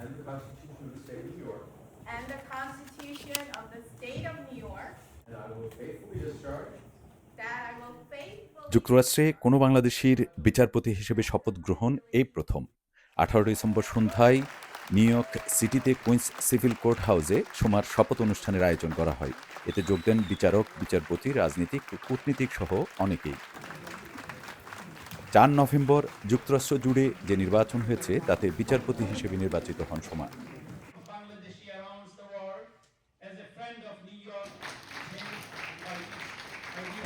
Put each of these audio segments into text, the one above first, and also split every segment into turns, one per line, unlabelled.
Constitution of the State of New York,
and the Constitution of the State of New York,
and I will faithfully discharge
that I will faithfully
যুক্তরাষ্ট্রে কোনো বাংলাদেশির বিচারপতি হিসেবে শপথ গ্রহণ এই প্রথম। আঠারো ডিসেম্বর সন্ধ্যায় নিউ ইয়র্ক সিটিতে কুইন্স সিভিল কোর্ট হাউসে সোমার শপথ অনুষ্ঠানের আয়োজন করা হয়। এতে যোগ দেন বিচারক বিচারপতি রাজনীতিক ও কূটনীতিক সহ অনেকেই। চার নভেম্বর যুক্তরাষ্ট্র জুড়ে যে নির্বাচন হয়েছে, তাতে বিচারপতি হিসেবে নির্বাচিত হন Soma
Bangladeshi around the world as a friend of New York.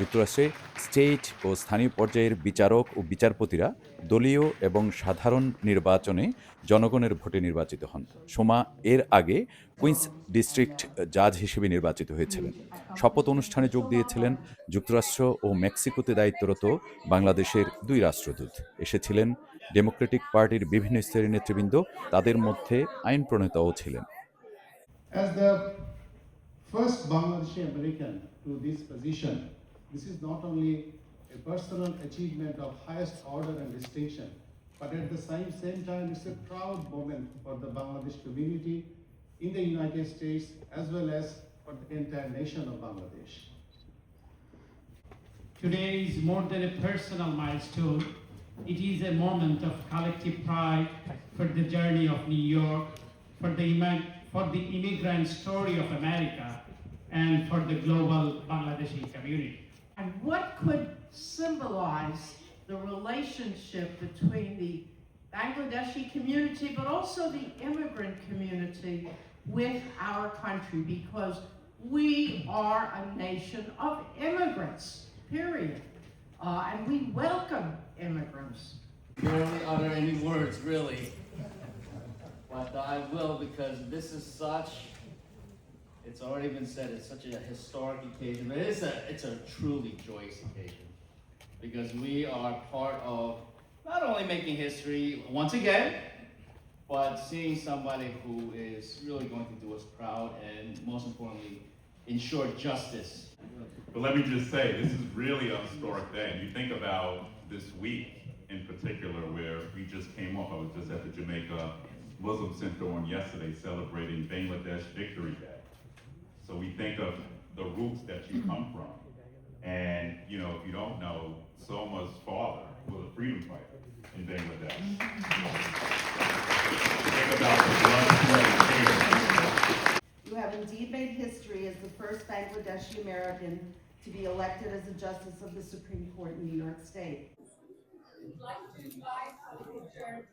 যুক্তরাষ্ট্রে স্টেট ও স্থানীয় পর্যায়ের বিচারক ও বিচারপতিরা দলীয় এবং সাধারণ নির্বাচনে জনগণের ভোটে নির্বাচিত হন। সোমা এর আগে কুইন্স ডিস্ট্রিক্ট জাজ হিসেবে নির্বাচিত হয়েছিলেন। শপথ অনুষ্ঠানে যোগ দিয়েছিলেন যুক্তরাষ্ট্র ও মেক্সিকোতে দায়িত্বরত বাংলাদেশের দুই রাষ্ট্রদূত। এসেছিলেন ডেমোক্রেটিক পার্টির বিভিন্ন স্তরের নেতৃবৃন্দ তাদের মধ্যে আইন প্রণেতাও ছিলেন।
First Bangladeshi American to this position, this is not only a personal achievement of highest order and distinction, but at the same, same time, it's a proud moment for the Bangladesh community in the United States as well as for the entire nation of Bangladesh.
Today is more than a personal milestone. It is a moment of collective pride for the journey of New York, for the, for the immigrant story of America, and for the global Bangladeshi community.
And what could symbolize the relationship between the Bangladeshi community, but also the immigrant community with our country? Because we are a nation of immigrants, period. Uh, and we welcome immigrants.
barely utter any words, really. But I will because this is such. It's already been said. It's such a historic occasion, but it is a. It's a truly joyous occasion because we are part of not only making history once again, but seeing somebody who is really going to do us proud and most importantly, ensure justice
But let me just say, this is really a historic day. You think about this week in particular, where we just came off. I was just at the Jamaica Muslim Center on yesterday celebrating Bangladesh Victory Day. So we think of the roots that you come from. And, you know, if you don't know, Soma's father was a freedom fighter in Bangladesh. Think about the blood, sweat, and tears
You have indeed made history as the first Bangladeshi American to be elected as a justice of the Supreme Court in New York State.
I'd like to invite the picture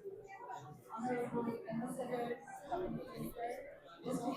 honorable ambassadors,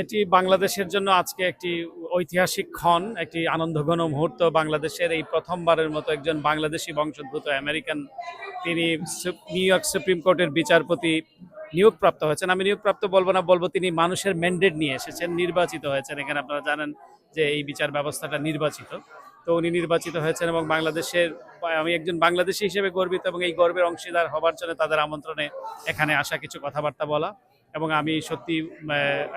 এটি বাংলাদেশের জন্য আজকে একটি ঐতিহাসিক ক্ষণ, একটি আনন্দঘন মুহূর্ত। বাংলাদেশের এই প্রথমবারের মতো একজন বাংলাদেশি বংশোদ্ভূত আমেরিকান, তিনি নিউ ইয়র্ক সুপ্রিম কোর্টের বিচারপতি নিয়োগপ্রাপ্ত হয়েছেন। আমি নিয়োগপ্রাপ্ত বলব না, বলব তিনি মানুষের ম্যান্ডেট নিয়ে এসেছেন, নির্বাচিত হয়েছেন। এখানে আপনারা জানেন যে এই বিচার ব্যবস্থাটা নির্বাচিত। তো উনি নির্বাচিত হয়েছেন এবং বাংলাদেশের, আমি একজন বাংলাদেশি হিসেবে গর্বিত এবং এই গর্বের অংশীদার হবার জন্য তাদের আমন্ত্রণে এখানে আসা, কিছু কথাবার্তা বলা। এবং আমি সত্যি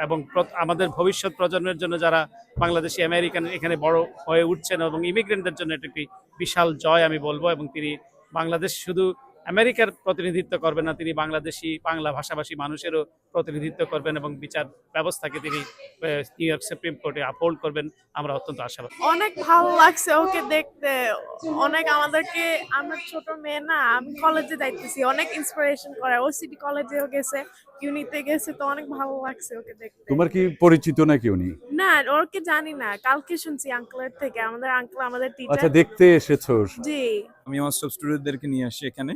এবং আমাদের ভবিষ্যৎ প্রজন্মের জন্য যারা বাংলাদেশি আমেরিকান এখানে বড় হয়ে উঠছেন এবং ইমিগ্রেন্টদের জন্য এটা একটি বিশাল জয় আমি বলব এবং তিনি বাংলাদেশ শুধু আমেরিকার প্রতিনিধিত্ব করবেন না, তিনি বাংলাদেশি, বাংলা ভাষাভাষী মানুষেরও প্রতিনিধিত্ব করবেন এবং বিচার ব্যবস্থাকে তিনি নিউ ইয়র্ক সুপ্রিম কোর্টে আপহোল্ড করবেন। আমরা অত্যন্ত আশাবাদী।
অনেক ভালো লাগছে ওকে দেখতে। অনেক আমাদেরকে, আমরা ছোট মেয়ে না, আমি কলেজে যাইতেছি। অনেক ইন্সপিরেশন করে। ও সিটি কলেজেও গেছে। ইউনিতে গেছে তো অনেক ভালো লাগছে ওকে দেখতে।
তোমার কি পরিচিত নাকি উনি?
না ওকে জানি না। কালকে শুনছি আঙ্কেলের থেকে। আমাদের আঙ্কেল আমাদের
আচ্ছা দেখতে এসেছ
জি।
আমি আমার সব স্টুডেন্টদেরকে নিয়ে আসছি এখানে।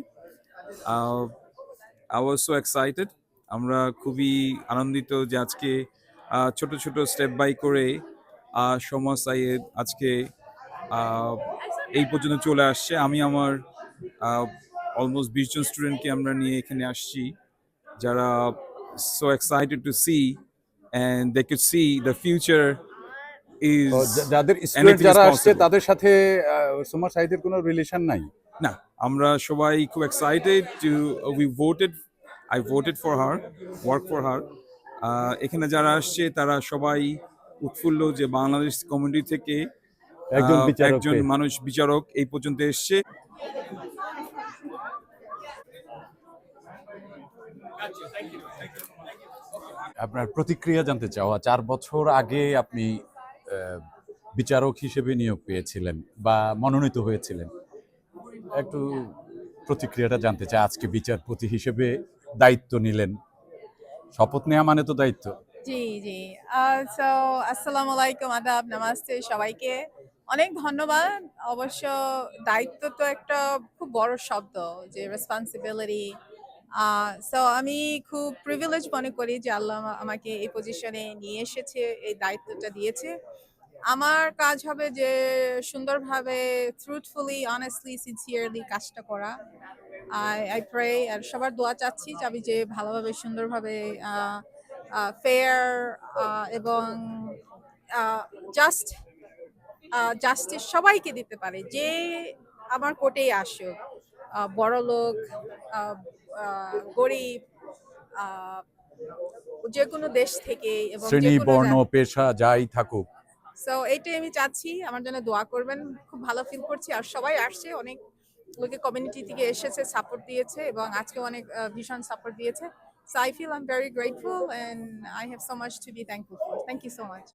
আই ওয়াজ সো এক্সাইটেড আমরা খুবই আনন্দিত যে আজকে আহ, ছোট ছোট স্টেপ বাই করে আহ, সমাজ সাইয়েদ আজকে আহ, এই পর্যন্ত চলে আসছে। আমি আমার অলমোস্ট বিশ জন স্টুডেন্টকে আমরা নিয়ে এখানে আসছি। যারা so excited to see and they could see the future is
যা- যাদের স্টুডেন্ট যারা আসছে. তাদের সাথে আহ, সোমা সাইদের কোনো রিলেশন নাই?
না আমরা সবাই খুব excited to we voted I voted for her work for her এখানে যারা আসছে তারা সবাই উৎফুল্ল যে বাংলাদেশ কমিউনিটি থেকে
একজন
মানুষ বিচারক এই পর্যন্ত এসছে।
আপনার প্রতিক্রিয়া জানতে চাওয়া, চার বছর আগে আপনি বিচারক হিসেবে নিয়োগ পেয়েছিলেন বা মনোনীত হয়েছিলেন। একটু প্রতিক্রিয়াটা জানতে চাই, আজকে বিচারপতি হিসেবে দায়িত্ব নিলেন। শপথ নেওয়া মানে তো দায়িত্ব।
জি জি। সো আসসালামু আলাইকুম, আদাব, নামাস্তে সবাইকে। অনেক ধন্যবাদ। অবশ্য দায়িত্ব তো একটা খুব বড় শব্দ, যে রেসপন্সিবিলিটি সো আমি খুব প্রিভিলেজ মনে করি যে আল্লাহ আমা- আমাকে এই পজিশনে নিয়ে এসেছে, এই দায়িত্বটা দিয়েছে। আমার কাজ হবে যে সুন্দরভাবে ট্রুথফুলি অনেস্টলি সিনসিয়ারলি কাজটা করা। আই আই প্রে আর সবার দোয়া চাচ্ছি যে আমি যে ভালোভাবে, সুন্দরভাবে ফেয়ার এবং জাস্ট জাস্টিস সবাইকে দিতে পারে। যে আমার কোর্টেই আসুক বড় লোক গরিব যে কোনো দেশ থেকে এবং
শ্রেণি বর্ণ পেশা যাই থাকুক।
সো এইটাই আমি চাচ্ছি। আমার জন্য দোয়া করবেন। খুব ভালো ফিল করছি। আর সবাই আসছে। অনেক লোকে কমিউনিটি থেকে এসেছে সাপোর্ট দিয়েছে এবং আজকে অনেক ভীষণ সাপোর্ট দিয়েছে। So I feel I am very grateful and I have so much to be thankful for thank you so much